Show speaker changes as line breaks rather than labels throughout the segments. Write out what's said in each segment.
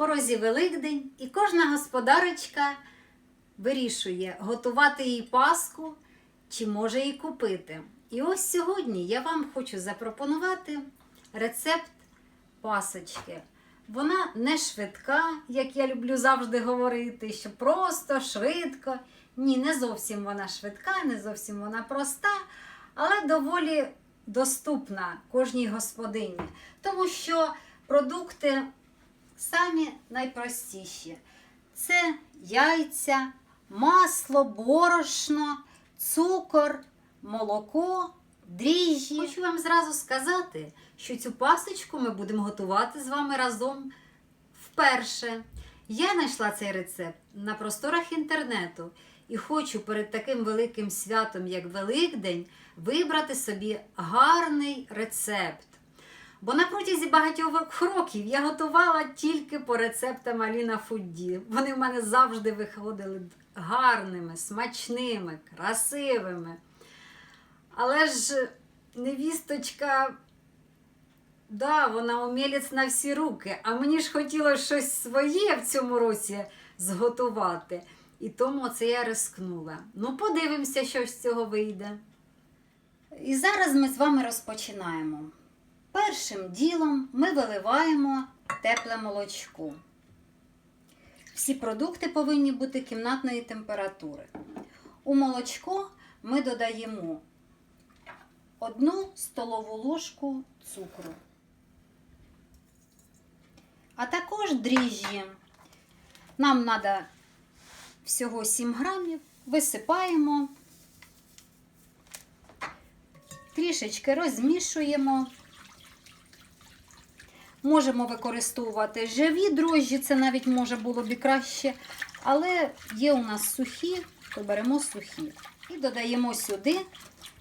порозі Великдень, і кожна господарочка вирішує, готувати їй паску чи може її купити. І ось сьогодні я вам хочу запропонувати рецепт пасочки. Вона не швидка, як я люблю завжди говорити, що просто швидко. Ні, не зовсім вона швидка, не зовсім вона проста, але доволі доступна кожній господині, тому що продукти самі найпростіші. Це яйця, масло, борошно, цукор, молоко, дріжджі. Хочу вам зразу сказати, що цю пасочку ми будемо готувати з вами разом вперше. Я знайшла цей рецепт на просторах інтернету і хочу перед таким великим святом, як Великдень, вибрати собі гарний рецепт. Бо на протязі багатьох років я готувала тільки по рецептам Аліна Фудді. Вони в мене завжди виходили гарними, смачними, красивими. Але ж невісточка, да, вона умілець на всі руки, а мені ж хотілося щось своє в цьому році зготувати. І тому це я рискнула. Ну, подивимося, що з цього вийде. І зараз ми з вами розпочинаємо. Першим ділом ми виливаємо тепле молочко. Всі продукти повинні бути кімнатної температури. У молочко ми додаємо одну столову ложку цукру, а також дріжджі. Нам треба всього 7 грамів, висипаємо, трішечки розмішуємо. Можемо використовувати живі дрожжі, це навіть може було б краще. Але є у нас сухі, то беремо сухі. І додаємо сюди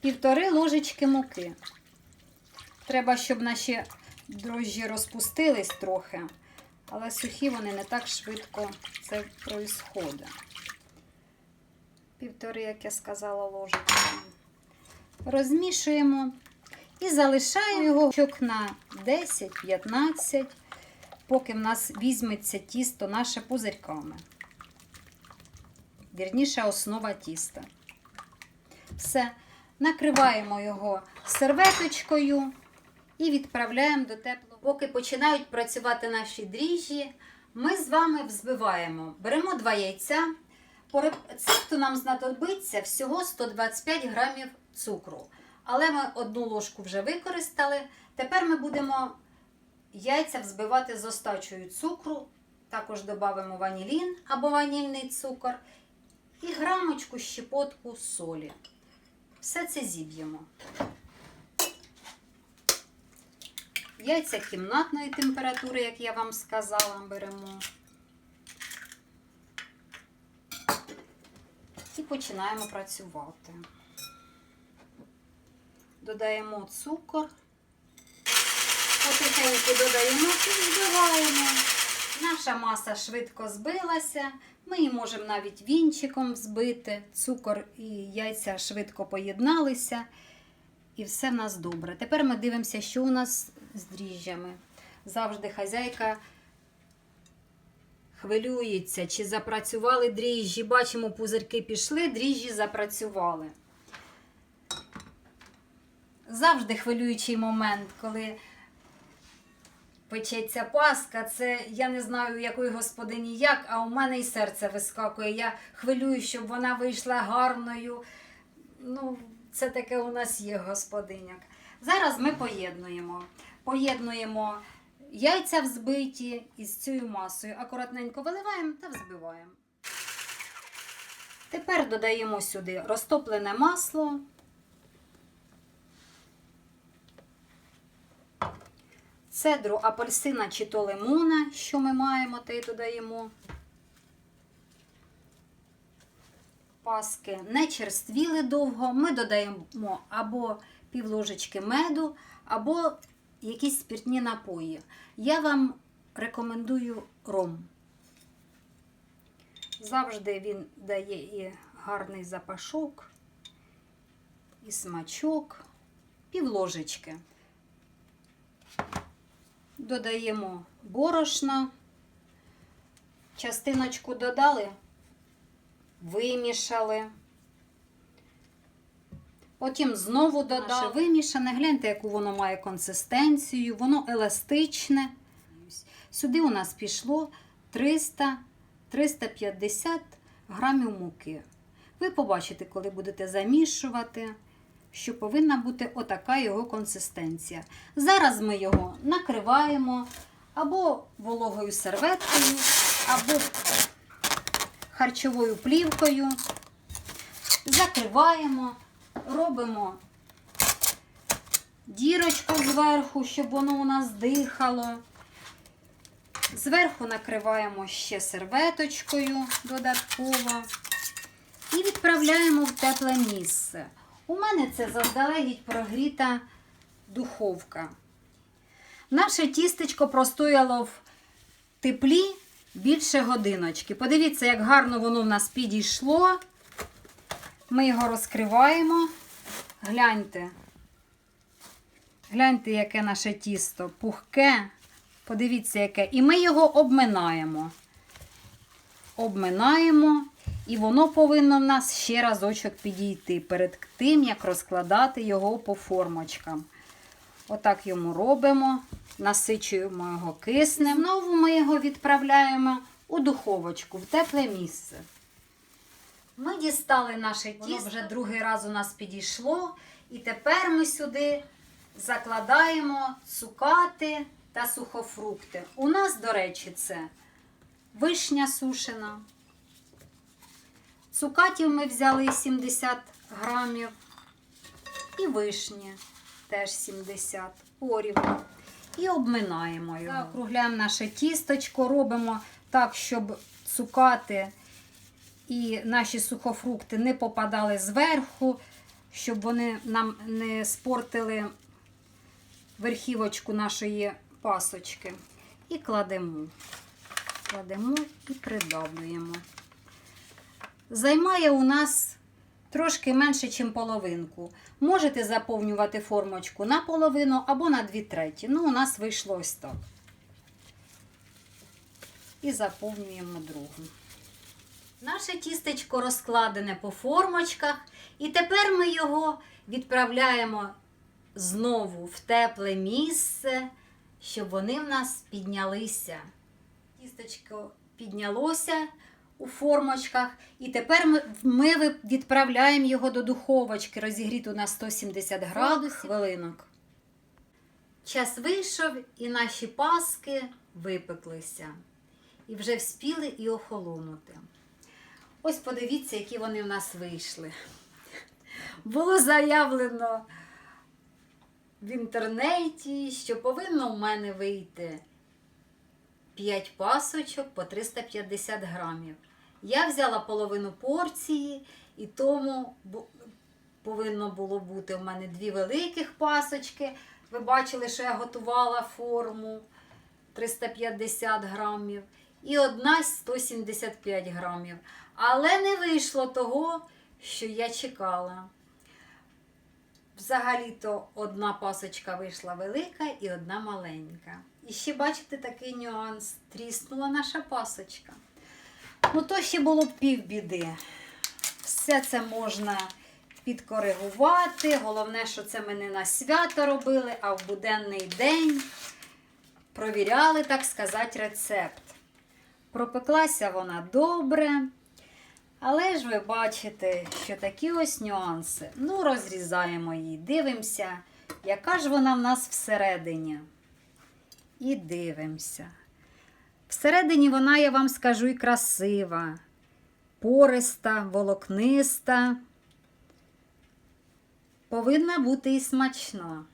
півтори ложечки муки. Треба, щоб наші дрожжі розпустились трохи, але сухі вони не так швидко це происходить. Півтори, як я сказала, ложечки. Розмішуємо. І залишаємо його на 10-15, поки в нас візьметься тісто наше пузирьками. Вірніше, основа тіста. Все. Накриваємо його серветочкою і відправляємо до теплого. Поки починають працювати наші дріжджі, ми з вами взбиваємо. Беремо два яйця. По рецепту нам знадобиться всього 125 грамів цукру. Але ми одну ложку вже використали. Тепер ми будемо яйця взбивати з остачею цукру. Також додамо ванілін або ванільний цукор і грамочку щепотку солі. Все це зіб'ємо. Яйця кімнатної температури, як я вам сказала, беремо. І починаємо працювати. Додаємо цукор, потихеньку додаємо і збиваємо. Наша маса швидко збилася. Ми її можемо навіть вінчиком взбити. Цукор і яйця швидко поєдналися. І все в нас добре. Тепер ми дивимося, що у нас з дріжджами. Завжди хазяйка хвилюється, чи запрацювали дріжджі. Бачимо, пузирки пішли, дріжджі запрацювали. Завжди хвилюючий момент, коли печеться паска. Це я не знаю, якої господині як, а у мене і серце вискакує. Я хвилюю, щоб вона вийшла гарною. Ну, це таке у нас є господиняк. Зараз ми поєднуємо. Поєднуємо яйця взбиті із цією масою. Акуратненько виливаємо та взбиваємо. Тепер додаємо сюди розтоплене масло. Цедру апельсина чи то лимона, що ми маємо, те й додаємо. Паски не черствіли довго. Ми додаємо або пів ложечки меду, або якісь спиртні напої. Я вам рекомендую ром. Завжди він дає і гарний запашок, і смачок, пів ложечки. Додаємо борошна Частиночку додали, вимішали. Потім знову додали. Наше вимішане. Гляньте, яку воно має консистенцію, воно еластичне. Сюди у нас пішло 300-350 грамів муки. Ви побачите, коли будете замішувати, що повинна бути отака його консистенція. Зараз ми його накриваємо або вологою серветкою, або харчовою плівкою. Закриваємо, робимо дірочку зверху, щоб воно у нас дихало. Зверху накриваємо ще серветочкою додатково і відправляємо в тепле місце. У мене це заздалегідь прогріта духовка. Наше тістечко простояло в теплі більше годиночки. Подивіться, як гарно воно в нас підійшло. Ми його розкриваємо. Гляньте. Гляньте, яке наше тісто пухке. Подивіться, яке. І ми його обминаємо. Обминаємо, і воно повинно в нас ще разочок підійти перед тим, як розкладати його по формочкам. Отак йому робимо, насичуємо його киснем. Знову ми його відправляємо у духовочку, в тепле місце. Ми дістали наше тісто, вже другий раз у нас підійшло. І тепер ми сюди закладаємо цукати та сухофрукти. У нас, до речі, це вишня сушена. Цукатів ми взяли 70 грамів. І вишні теж 70 порівну. І обминаємо його. Округляємо наше тісточко, робимо так, щоб цукати і наші сухофрукти не попадали зверху, щоб вони нам не спортили верхівочку нашої пасочки. І кладемо. Кладемо і придавлюємо. Займає у нас трошки менше, ніж половинку. Можете заповнювати формочку на половину або на дві треті. Ну, у нас вийшло ось так. І заповнюємо другу. Наше тістечко розкладене по формочках, і тепер ми його відправляємо знову в тепле місце, щоб вони в нас піднялися. Тістечко піднялося у формочках, і тепер ми, ми відправляємо його до духовочки, розігріту на 170 градусів хвилинок. Час вийшов, і наші паски випеклися. І вже вспіли і охолонути. Ось подивіться, які вони в нас вийшли. Було заявлено в інтернеті, що повинно в мене вийти 5 пасочок по 350 грамів. Я взяла половину порції, і тому повинно було бути в мене дві великих пасочки. Ви бачили, що я готувала форму 350 грамів і одна 175 грамів. Але не вийшло того, що я чекала. Взагалі-то одна пасочка вийшла велика і одна маленька. І ще бачите такий нюанс. Тріснула наша пасочка. Ну, то ще було б півбіди. Все це можна підкоригувати. Головне, що це ми не на свято робили, а в буденний день провіряли, так сказати, рецепт. Пропеклася вона добре. Але ж ви бачите, що такі ось нюанси. Ну, розрізаємо її, дивимося, яка ж вона в нас всередині. І дивимося. Всередині вона, я вам скажу, і красива, пориста, волокниста. Повинна бути і смачна.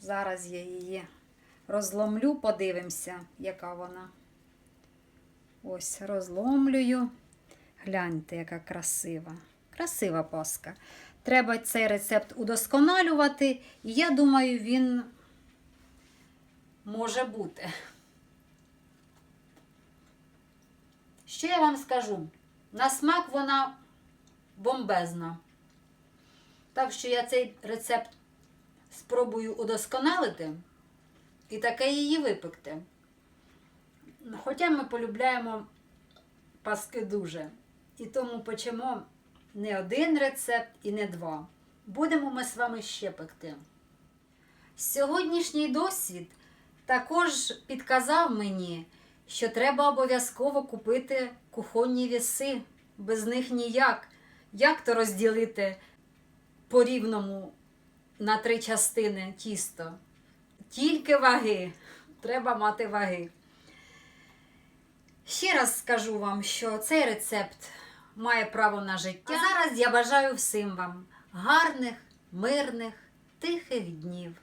Зараз я її розломлю, подивимося, яка вона. Ось розломлюю. Гляньте, яка красива. Красива паска. Треба цей рецепт удосконалювати, і я думаю, він може бути. Що я вам скажу? На смак вона бомбезна. Так що я цей рецепт спробую удосконалити і таке її випекти.
Хоча ми полюбляємо паски дуже. І тому печемо не один рецепт і не два. Будемо ми з вами ще пекти.
Сьогоднішній досвід також підказав мені, що треба обов'язково купити кухонні віси. Без них ніяк. Як то розділити по рівному на три частини тісто? Тільки ваги. Треба мати ваги. Ще раз скажу вам, що цей рецепт має право на життя. А зараз я бажаю всім вам гарних, мирних, тихих днів.